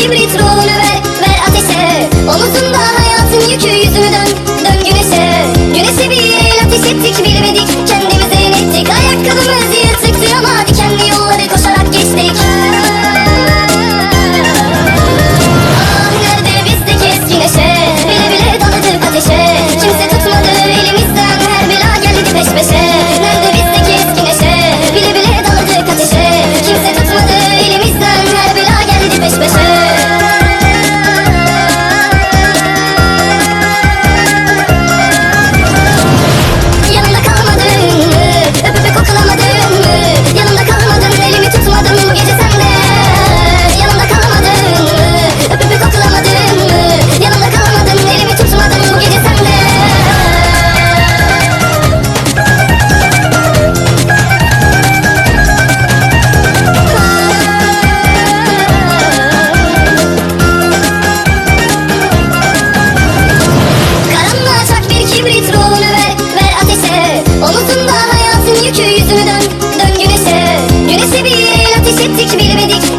Kibrit ruhunu ver, ver ateşe. Omuzunda hayatın yükü yüzünü dön, dön güneşe. Güneşe bir el ateş ettik bilmedik. hiç bilmedik.